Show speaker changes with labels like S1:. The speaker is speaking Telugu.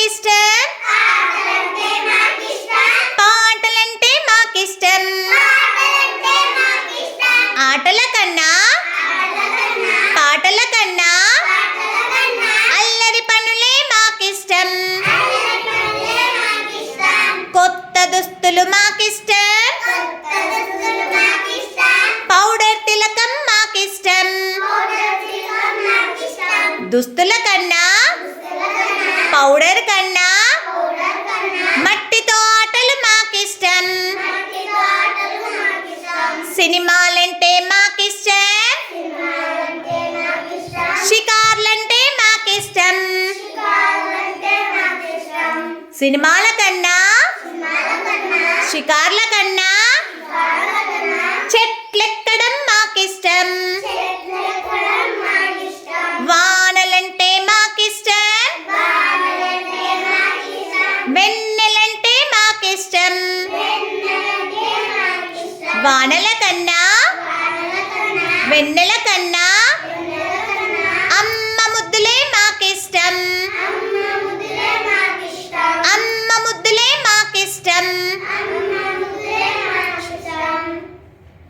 S1: ఇష్టం పాటలంటే మాకు ఇష్టం ఆటల కన్నా పాటల కన్నా అల్లరి పనులే మాకు ఇష్టం కొత్త దుస్తులు మాకు ఇష్టం పౌడర్ తిలకం మాకు ఇష్టం దుస్తుల కన్నా పౌడర్ కన్నా మట్టితో ఆటలు మాకిష్టం. సినిమాలంటే మాకిష్టం. షికార్లంటే మాకిష్టం. సినిమాల కన్నా వెన్నెలంటే మాకిష్టం. వానల కన్నా వెన్నెల కన్నా